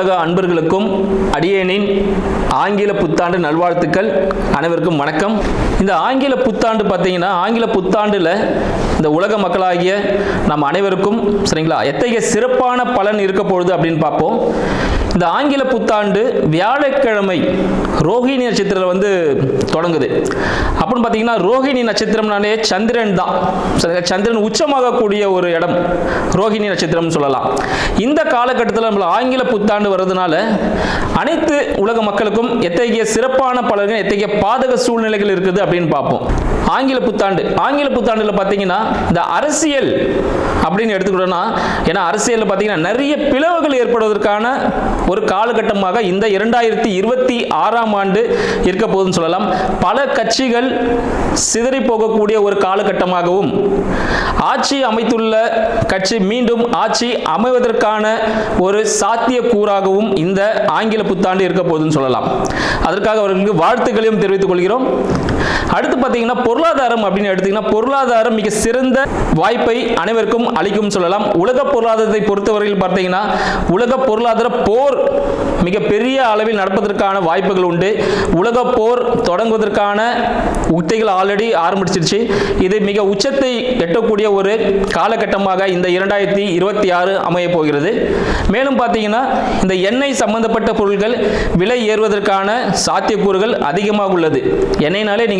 உலக அன்பர்களுக்கும் அடியேனின் ஆங்கில புத்தாண்டு நல்வாழ்த்துக்கள் அனைவருக்கும் வணக்கம். இந்த ஆங்கில புத்தாண்டு பார்த்தீங்கன்னா ஆங்கில புத்தாண்டில் இந்த உலக மக்களாகிய நம் அனைவருக்கும் சரிங்களா எத்தகைய சிறப்பான பலன் இருக்க பொழுது அப்படின்னு பார்ப்போம். இந்த ஆங்கில புத்தாண்டு வியாழக்கிழமை ரோஹிணி நட்சத்திரம் வந்து தொடங்குது. அப்படின்னு பார்த்தீங்கன்னா ரோஹிணி நட்சத்திரம்னாலே சந்திரன் தான். சரிங்களா? சந்திரன் உச்சமாகக்கூடிய ஒரு இடம். ரோஹிணி நட்சத்திரம்னு சொல்லலாம். இந்த காலகட்டத்தில் நம்மள ஆங்கில புத்தாண்டு வர்றதுனால அனைத்து உலக மக்களுக்கும் எத்தகைய சிறப்பான பலர்கள் எத்தகைய பாதக சூழ்நிலைகள் இருக்குது அப்படின்னு பார்ப்போம். ஆங்கில புத்தாண்டு. ஆங்கில புத்தாண்டில் பார்த்தீங்கன்னா இந்த அரசியல் அப்படின்னு எடுத்துக்கிட்டோம்னா ஏன்னா அரசியலில் பார்த்தீங்கன்னா நிறைய பிளவுகள் ஏற்படுவதற்கான ஒரு காலகட்டமாக இந்த இரண்டாயிரத்தி இருபத்தி ஆறாம் ஆண்டு இருக்க போதுன்னு சொல்லலாம். பல கட்சிகள் சிதறி போகக்கூடிய ஒரு காலகட்டமாகவும் ஆட்சி அமைத்துள்ள கட்சி மீண்டும் ஆட்சி அமைவதற்கான ஒரு சாத்தியக்கூறாகவும் இந்த ஆங்கில புத்தாண்டு இருக்க போகுதுன்னு சொல்லலாம். அதற்காக அவர்களுக்கு வாழ்த்துக்களையும் தெரிவித்துக் கொள்கிறோம். அடுத்து பார்த்தீங்கன்னா பொருளாதாரம் அப்படின்னு எடுத்தீங்கன்னா பொருளாதாரம் மிக சிறந்த வாய்ப்பை அனைவருக்கும் அளிக்கும் சொல்லலாம். உலக பொருளாதாரத்தை பொறுத்தவரையில் பார்த்தீங்கன்னா உலக பொருளாதார போர் மிக பெரிய அளவில் நடப்பதற்கான வாய்ப்புகள் உண்டு. உலக போர் தொடங்குவதற்கான உத்திகள் ஆல்ரெடி ஆரம்பிச்சிருச்சு. இது மிக உச்சத்தை எட்டக்கூடிய ஒரு காலகட்டமாக இந்த இரண்டாயிரத்தி இருபத்தி ஆறு அமைய போகிறது. மேலும் பார்த்தீங்கன்னா இந்த எண்ணெய் சம்பந்தப்பட்ட பொருட்கள் விலை ஏறுவதற்கான சாத்தியக்கூறுகள் அதிகமாக உள்ளது. எண்ணெய்னாலே நீங்கள்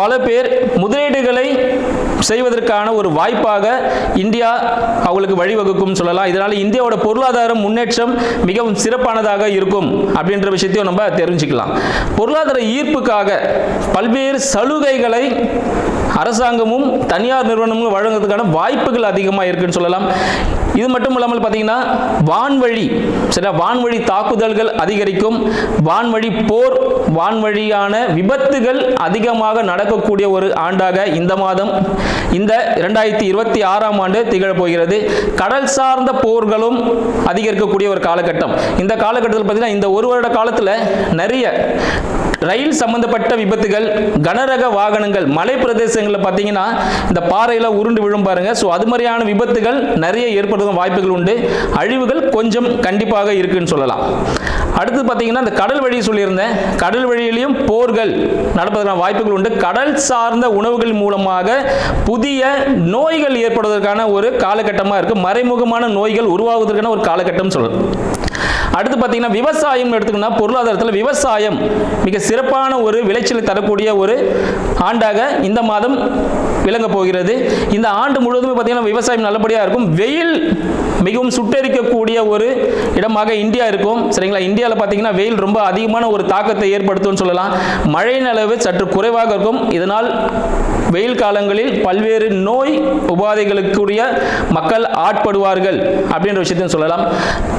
பல பேர் முதலீடுகளை செய்வதற்கான ஒரு வாய்ப்பாக இந்தியா அவங்களுக்கு வழிவகுக்கும் சொல்லலாம். இதனால இந்தியாவோட பொருளாதார முன்னேற்றம் மிகவும் சிறப்பானதாக இருக்கும் அப்படின்ற விஷயத்தையும் நம்ம தெரிஞ்சுக்கலாம். பொருளாதார ஈர்ப்புக்காக பல்வேறு சலுகைகளை அரசாங்கமும் தனியார் நிறுவனமும் வழங்குறதுக்கான வாய்ப்புகள் அதிகமாக இருக்குன்னு சொல்லலாம். இது மட்டும் இல்லாமல் பார்த்தீங்கன்னா வான்வழி சரியா? வான்வழி தாக்குதல்கள் அதிகரிக்கும். வான்வழி போர் வான்வழியான விபத்துகள் அதிகமாக நடக்கக்கூடிய ஒரு ஆண்டாக இந்த மாதம் இந்த இரண்டாயிரத்தி இருபத்தி ஆறாம் ஆண்டு திகழப் போகிறது. கடல் சார்ந்த போர்களும் அதிகரிக்கக்கூடிய ஒரு காலகட்டம். இந்த காலகட்டத்தில் பார்த்தீங்கன்னா இந்த ஒரு வருட காலத்தில் நிறைய ரயில் சம்பந்தப்பட்ட விபத்துகள் கனரக வாகனங்கள் மலை பிரதேசங்களில் பார்த்தீங்கன்னா இந்த பாறையில் உருண்டு விழும் பாருங்க. ஸோ அது மாதிரியான விபத்துகள் நிறைய ஏற்படுத்தும் வாய்ப்புகள் உண்டு. அழிவுகள் கொஞ்சம் கண்டிப்பாக இருக்குன்னு சொல்லலாம். அடுத்து பார்த்தீங்கன்னா இந்த கடல் வழி சொல்லியிருந்தேன். கடல் வழியிலையும் போர்கள் நடப்பதற்கான வாய்ப்புகள் உண்டு. கடல் சார்ந்த உணவுகள் மூலமாக புதிய நோய்கள் ஏற்படுவதற்கான ஒரு காலகட்டமாக இருக்குது மறைமுகமான நோய்கள் உருவாவதற்கான ஒரு காலகட்டம் சொல்லலாம். அடுத்து பார்த்தீங்கன்னா விவசாயம் எடுத்துக்கணும்னா பொருளாதாரத்தில் விவசாயம் மிக சிறப்பான ஒரு விளைச்சலை தரக்கூடிய ஒரு ஆண்டாக இந்த மாதம் விளங்க போகிறது. இந்த ஆண்டு முழுவதுமே பார்த்தீங்கன்னா விவசாயம் நல்லபடியாக இருக்கும். வெயில் மிகவும் சுட்டெரிக்கக்கூடிய ஒரு இடமாக இந்தியா இருக்கும். சரிங்களா? இந்தியாவில் பார்த்தீங்கன்னா வெயில் ரொம்ப அதிகமான ஒரு தாக்கத்தை ஏற்படுத்தும்னு சொல்லலாம். மழையின் அளவு சற்று குறைவாக இருக்கும். இதனால் வெயில் காலங்களில் பல்வேறு நோய் உபாதைகளுக்குரிய மக்கள் ஆட்படுவார்கள் அப்படின்ற விஷயத்தையும் சொல்லலாம்.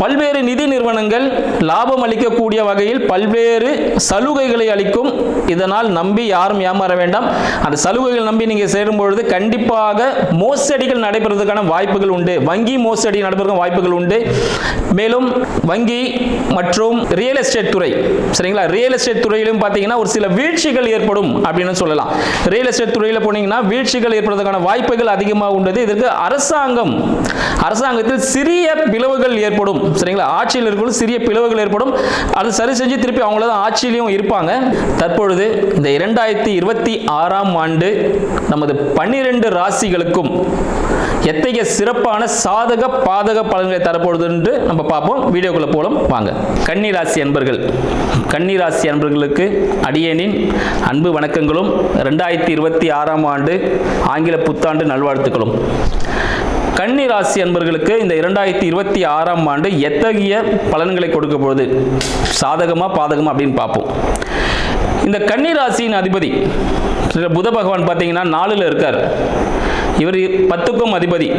பல்வேறு நிதி நிறுவனங்கள் லாபம் அளிக்கக்கூடிய வகையில் பல்வேறு சலுகைகளை அளிக்கும். இதனால் நம்பி யாரும் ஏமாற வேண்டாம். அந்த சலுகைகள் நம்பி நீங்கள் சேரும் பொழுது கண்டிப்பாக மோசடிகள் நடைபெறுவதற்கான வாய்ப்புகள் உண்டு. வங்கி மோசடி நடைபெறுவதற்கான வாய்ப்புகள் உண்டு. மேலும் வங்கி மற்றும் ரியல் எஸ்டேட் துறை சரிங்களா? ரியல் எஸ்டேட் துறையிலும் பார்த்தீங்கன்னா ஒரு சில வீழ்ச்சிகள் ஏற்படும் அப்படின்னு சொல்லலாம். ரியல் எஸ்டேட் துறையில் போனீங்கன்னா வீழ்ச்சிகள் ஏற்படுவதற்கான வாய்ப்புகள் அதிகமாக உள்ளது இதற்கு அரசாங்கம் அரசாங்கத்தில் சிறிய பிளவுகள் ஏற்படும். சரிங்களா? ஆட்சியில் இருக்கும் சிறிய பிளவுகள் ஏற்படும். அது சரி செஞ்சு திருப்பி அவங்கள தான் ஆட்சியிலையும் இருப்பாங்க. தற்பொழுது இந்த இரண்டாயிரத்தி இருபத்தி ஆறாம் ஆண்டு நமது பன்னிரண்டு ராசிகளுக்கும் எத்தகைய சிறப்பான சாதக பாதக பலன்களை தரப்போகுது என்று நம்ம பார்ப்போம். வீடியோக்குள்ள போலும். வாங்க. கன்னிராசி அன்பர்கள். கன்னிராசி அன்பர்களுக்கு அடியேனின் அன்பு வணக்கங்களும் ரெண்டாயிரத்தி இருபத்தி ஆறாம் ஆண்டு ஆங்கில புத்தாண்டு நல்வாழ்த்துக்களும். கன்னி ராசி அன்பர்களுக்கு இந்த இரண்டாயிரத்தி இருபத்தி ஆறாம் ஆண்டு எத்தகைய பலன்களை கொடுக்க போகுது? சாதகமா பாதகமா அப்படின்னு பார்ப்போம். இந்த கன்னி ராசியின் அதிபதி புத பகவான் பார்த்தீங்கன்னா நாலுல இருக்கார். இவர் பத்துக்கும் அதிபதி.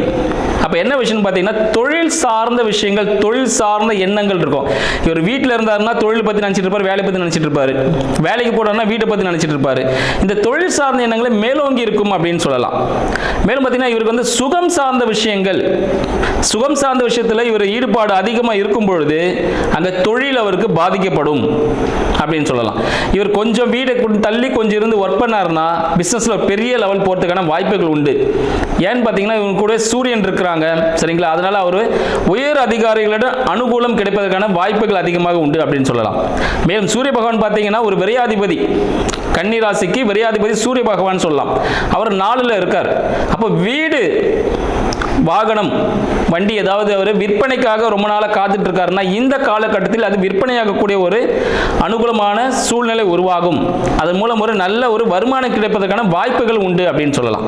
அப்போ என்ன விஷயம்னு பார்த்தீங்கன்னா தொழில் சார்ந்த விஷயங்கள் தொழில் சார்ந்த எண்ணங்கள் இருக்கும். இவர் வீட்டில் இருந்தாருன்னா தொழில் பற்றி நினச்சிட்டு இருப்பார் வேலை பற்றி நினச்சிட்டு இருப்பார். வேலைக்கு போனாருன்னா வீட்டை பற்றி நினச்சிட்டு இருப்பார். இந்த தொழில் சார்ந்த எண்ணங்களை மேலோங்கி இருக்கும் அப்படின்னு சொல்லலாம். மேலும் பார்த்தீங்கன்னா இவருக்கு வந்து சுகம் சார்ந்த விஷயங்கள் சுகம் சார்ந்த விஷயத்தில் இவர் ஈடுபாடு அதிகமாக இருக்கும் பொழுது அங்கே தொழில் அவருக்கு பாதிக்கப்படும் அப்படின்னு சொல்லலாம். இவர் கொஞ்சம் வீடை கொண்டு தள்ளி கொஞ்சம் இருந்து ஒர்க் பண்ணாருன்னா பிஸ்னஸில் பெரிய லெவல் போகிறதுக்கான வாய்ப்புகள் உண்டு. ஏன்னு பார்த்தீங்கன்னா இவங்க கூட சூரியன் இருக்கிறாங்க. சரிங்களா? அதனால அவர் உயர் அதிகாரிகளிடம் அனுகூலம் கிடைப்பதற்கான வாய்ப்புகள் அதிகமாக உண்டு அப்படின்னு சொல்லலாம். மேலும் சூரிய பகவான் பார்த்தீங்கன்னா ஒரு விரையாதிபதி. கன்னிராசிக்கு விரையாதிபதி சூரிய பகவான் சொல்லலாம். அவர் நாளில் இருக்கார். அப்போ வீடு வாகனம் வண்டி ஏதாவது அவர் விற்பனைக்காக ரொம்ப நாளாக காத்துட்டு இருக்காருன்னா இந்த காலகட்டத்தில் அது விற்பனையாகக்கூடிய ஒரு அனுகூலமான சூழ்நிலை உருவாகும். அதன் மூலம் ஒரு நல்ல ஒரு வருமானம் கிடைப்பதற்கான வாய்ப்புகள் உண்டு அப்படின்னு சொல்லலாம்.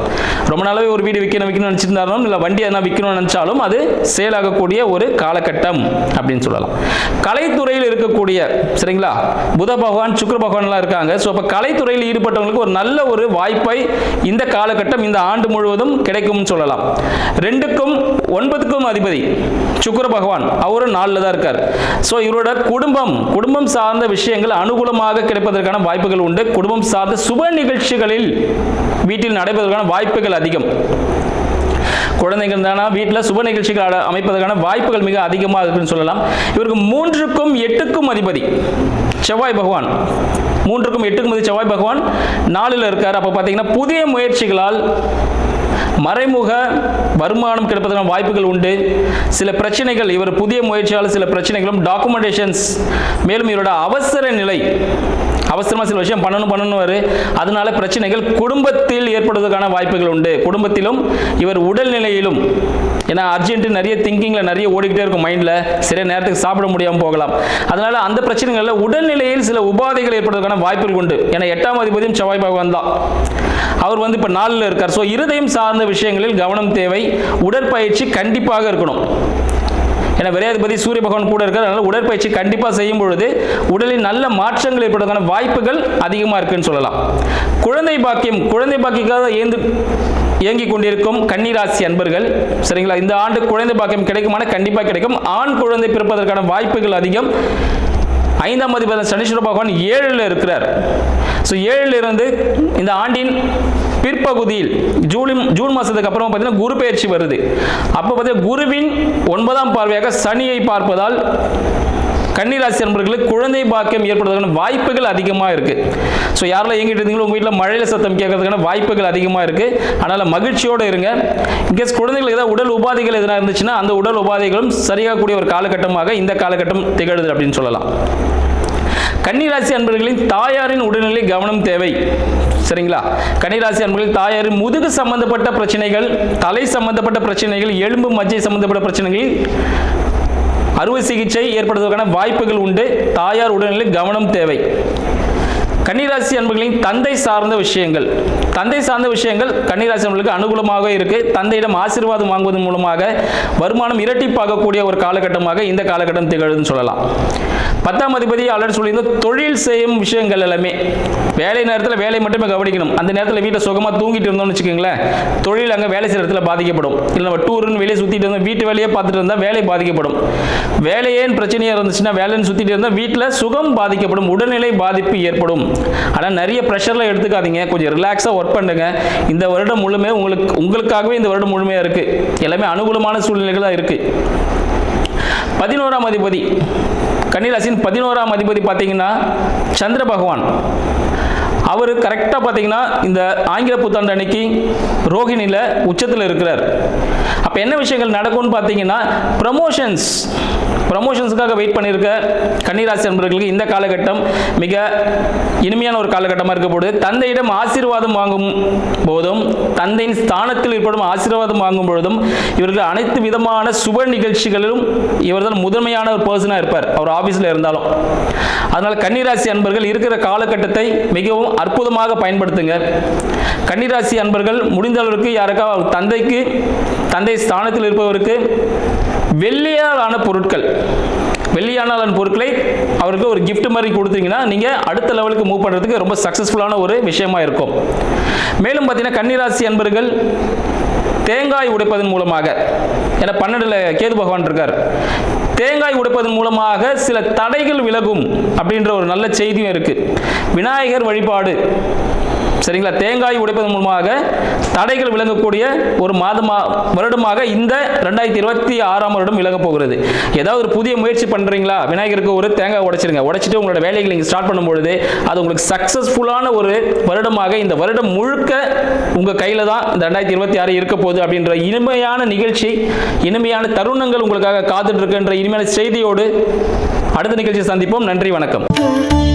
ரொம்ப நாளாவே ஒரு வீடு விற்கணும் விற்கணும்னு நினச்சிருந்தாலும் இல்லை வண்டி எதனா விற்கணும்னு நினச்சாலும் அது சேல் ஆகக்கூடிய ஒரு காலகட்டம் அப்படின்னு சொல்லலாம். கலைத்துறையில் இருக்கக்கூடிய சரிங்களா? புத பகவான் சுக்கர பகவான்லாம் இருக்காங்க. ஸோ அப்போ கலைத்துறையில் ஈடுபட்டவங்களுக்கு ஒரு நல்ல ஒரு வாய்ப்பை இந்த காலகட்டம் இந்த ஆண்டு முழுவதும் கிடைக்கும்னு சொல்லலாம். ரெண்டு எட்டுக்கும் ஒன்பதுக்கும் அதிபதி சுக்கிர பகவான். அவரும் நாலில் தான் இருக்கார். ஸோ இவரோட குடும்பம் குடும்பம் சார்ந்த விஷயங்கள் அனுகூலமாக கிடைப்பதற்கான வாய்ப்புகள் உண்டு. குடும்பம் சார்ந்த சுப நிகழ்ச்சிகளில் வீட்டில் நடைபெறுவதற்கான வாய்ப்புகள் அதிகம். குழந்தைகள் தானா வீட்டில் சுப நிகழ்ச்சிகள் அமைப்பதற்கான வாய்ப்புகள் மிக அதிகமாக இருக்குன்னு சொல்லலாம். இவருக்கு மூன்றுக்கும் எட்டுக்கும் அதிபதி செவ்வாய் பகவான். மூன்றுக்கும் எட்டுக்கும் செவ்வாய் பகவான். நாலில் இருக்கார். அப்போ பார்த்தீங்கன்னா புதிய முயற்சிகளால் மறைமுக வருமானம் கிடைப்பதற்கான வாய்ப்புகள் உண்டு. சில பிரச்சனைகள் இவர் புதிய முயற்சியால் சில பிரச்சனைகளும் டாக்குமெண்டேஷன்ஸ் மேலும் இவரோட அவசர நிலை அவசரமாக சில விஷயம் பண்ணணும் பண்ணணும் அதனால பிரச்சனைகள் குடும்பத்தில் ஏற்படுவதற்கான வாய்ப்புகள் உண்டு. குடும்பத்திலும் இவர் உடல்நிலையிலும் ஏன்னா அர்ஜென்ட் நிறைய திங்கிங்கில் நிறைய ஓடிக்கிட்டே இருக்கும் மைண்டில் சரியா நேரத்துக்கு சாப்பிட முடியாமல் போகலாம். அதனால அந்த பிரச்சனைகளில் உடல்நிலையில் சில உபாதைகள் ஏற்படுவதற்கான வாய்ப்புகள் உண்டு. ஏன்னா எட்டாம் அதிபதியும் செவ்வாய் பகவான் தான். அவர் வந்து இப்போ நாலில் இருக்கார். ஸோ இருதயம் சார்ந்த விஷயங்களில் கவனம் தேவை. உடற்பயிற்சி கண்டிப்பாக இருக்கணும். ஏன்னா விரையாதிபதி சூரிய பகவான் கூட இருக்கிற அதனால் உடற்பயிற்சி கண்டிப்பாக செய்யும் பொழுது உடலில் நல்ல மாற்றங்கள் ஏற்படுவதற்கான வாய்ப்புகள் அதிகமாக இருக்குன்னு சொல்லலாம். குழந்தை பாக்கியம் குழந்தை பாக்கியக்காக ஏந்து இயங்கிக் கொண்டிருக்கும் கன்னிராசி அன்பர்கள் சரிங்களா? இந்த ஆண்டு குழந்தை பாக்கியம் கிடைக்குமான கண்டிப்பாக கிடைக்கும். ஆண் குழந்தை பிறப்பதற்கான வாய்ப்புகள் அதிகம். ஐந்தாம் அதிபதி சனீஸ்வர பகவான் ஏழில் இருக்கிறார். ஸோ ஏழில் இருந்து இந்த ஆண்டின் பிற்பகுதியில் ஜூலை ஜூன் மாதத்துக்கு அப்புறம் பார்த்தீங்கன்னா குரு பயிற்சி வருது. அப்போ பார்த்தீங்கன்னா குருவின் ஒன்பதாம் பார்வையாக சனியை பார்ப்பதால் கன்னிராசி நண்பர்களுக்கு குழந்தை பாக்கியம் ஏற்படுவதற்கான வாய்ப்புகள் அதிகமாக இருக்கு. ஸோ யாரெல்லாம் எங்கிட்டு இருந்தீங்களோ உங்கள் வீட்டில் மழையில சத்தம் கேட்கறதுக்கான வாய்ப்புகள் அதிகமாக இருக்கு. அதனால் மகிழ்ச்சியோடு இருங்க. இன்கேஸ் குழந்தைகளுக்கு ஏதாவது உடல் உபாதைகள் எதனா இருந்துச்சுன்னா அந்த உடல் உபாதைகளும் சரியாகக்கூடிய ஒரு காலகட்டமாக இந்த காலகட்டம் திகழுது அப்படின்னு சொல்லலாம். கன்னிராசி அன்பர்களின் தாயாரின் உடல்நிலை கவனம் தேவை. சரிங்களா? கன்னிராசி அன்பர்களின் தாயாரின் முதுகு சம்பந்தப்பட்ட பிரச்சனைகள் தலை சம்பந்தப்பட்ட பிரச்சனைகள் எலும்பு மஜ்ஜை சம்பந்தப்பட்ட பிரச்சனைகள் அறுவை சிகிச்சை ஏற்படுவதற்கான வாய்ப்புகள் உண்டு. தாயார் உடல்நிலை கவனம் தேவை. கன்னிராசி அன்பர்களின் தந்தை சார்ந்த விஷயங்கள். தந்தை சார்ந்த விஷயங்கள் கன்னிராசி அன்பர்களுக்கு அனுகூலமாக இருக்கு. தந்தையிடம் ஆசீர்வாதம் வாங்குவதன் மூலமாக வருமானம் இரட்டிப்பாகக்கூடிய ஒரு காலகட்டமாக இந்த காலகட்டம் திகழுதுன்னு சொல்லலாம். பத்தாம் அதிபதி ஆல்ரெடி சொல்லியிருந்த தொழில் செய்யும் விஷயங்கள் எல்லாமே வேலை நேரத்தில் வேலை மட்டுமே கவனிக்கணும். அந்த நேரத்தில் வீட்டில் சுகமாக தூங்கிட்டு இருந்தோம்னு வச்சுக்கோங்களேன் தொழில் அங்கே வேலை செய்கிற இடத்துல பாதிக்கப்படும். இல்லை நம்ம டூருன்னு வெளியே சுற்றிட்டு இருந்தோம் வீட்டு வேலையே பார்த்துட்டு இருந்தால் வேலை பாதிக்கப்படும். வேலையேன்னு பிரச்சனையாக இருந்துச்சுன்னா வேலைன்னு சுற்றிட்டு இருந்தால் வீட்டில் சுகம் பாதிக்கப்படும். உடல்நிலை பாதிப்பு ஏற்படும். ஆனால் நிறைய ப்ரெஷரில் எடுத்துக்காதீங்க. கொஞ்சம் ரிலாக்ஸாக ஒர்க் பண்ணுங்க. இந்த வருடம் முழுமே உங்களுக்கு உங்களுக்காகவே இந்த வருடம் முழுமையாக இருக்குது எல்லாமே அனுகூலமான சூழ்நிலைகள் தான் இருக்குது பதினோராம் அதிபதி கன்னிராசின் பதினோராம் அதிபதி பார்த்தீங்கன்னா சந்திர பகவான். அவர் கரெக்டாக பார்த்தீங்கன்னா இந்த ஆங்கில புத்தாண்டு அன்னைக்கு ரோகிணியில் உச்சத்தில் இருக்கிறார். அப்போ என்ன விஷயங்கள் நடக்கும்னு பார்த்தீங்கன்னா ப்ரமோஷன்ஸ் ப்ரமோஷன்ஸுக்காக வெயிட் பண்ணியிருக்க கன்னிராசி நண்பர்களுக்கு இந்த காலகட்டம் மிக இனிமையான ஒரு காலகட்டமாக இருக்க போது தந்தையிடம் ஆசீர்வாதம் வாங்கும் போதும் தந்தையின் ஸ்தானத்தில் ஏற்படும் ஆசீர்வாதம் வாங்கும் பொழுதும் இவர்கள் அனைத்து விதமான சுப நிகழ்ச்சிகளிலும் இவர்தான் முதன்மையான ஒரு பர்சனாக இருப்பார். அவர் ஆஃபீஸில் இருந்தாலும். அதனால் கன்னிராசி அன்பர்கள் இருக்கிற காலகட்டத்தை மிகவும் அற்புதமாக பயன்படுத்துங்க. கன்னிராசி அன்பர்கள் முடிந்த அளவுக்கு யாருக்கா தந்தைக்கு தந்தை ஸ்தானத்தில் இருப்பவருக்கு வெள்ளியால் ஆன பொருட்கள். வெள்ளியானாலான பொருட்களை அவருக்கு ஒரு கிஃப்ட் மாதிரி கொடுத்தீங்கன்னா நீங்கள் அடுத்த லெவலுக்கு மூவ் பண்ணுறதுக்கு ரொம்ப சக்ஸஸ்ஃபுல்லான ஒரு விஷயமா இருக்கும். மேலும் பார்த்தீங்கன்னா கன்னிராசி அன்பர்கள் தேங்காய் உடைப்பதன் மூலமாக ஏன்னா பன்னெண்டில் கேது பகவான் இருக்கார். தேங்காய் உடைப்பதன் மூலமாக சில தடைகள் விலகும் அப்படின்ற ஒரு நல்ல செய்தியும் இருக்குது விநாயகர் வழிபாடு சரிங்களா? தேங்காய் உடைப்பதன் மூலமாக தடைகள் விளங்கக்கூடிய ஒரு மாதமா வருடமாக இந்த ரெண்டாயிரத்தி இருபத்தி ஆறாம் வருடம் விளங்க போகிறது. ஏதாவது ஒரு புதிய முயற்சி பண்ணுறீங்களா விநாயகருக்கு ஒரு தேங்காய் உடைச்சிருங்க உடைச்சிட்டு உங்களோட வேலைகளை நீங்கள் ஸ்டார்ட் பண்ணும்பொழுது அது உங்களுக்கு சக்ஸஸ்ஃபுல்லான ஒரு வருடமாக இந்த வருடம் முழுக்க உங்கள் கையில் தான் இந்த ரெண்டாயிரத்தி இருபத்தி ஆறு இருக்க போகுது அப்படின்ற இனிமையான நிகழ்ச்சி இனிமையான தருணங்கள் உங்களுக்காக காத்துட்டு இருக்கின்ற இனிமையான செய்தியோடு அடுத்த நிகழ்ச்சி சந்திப்போம். நன்றி வணக்கம்.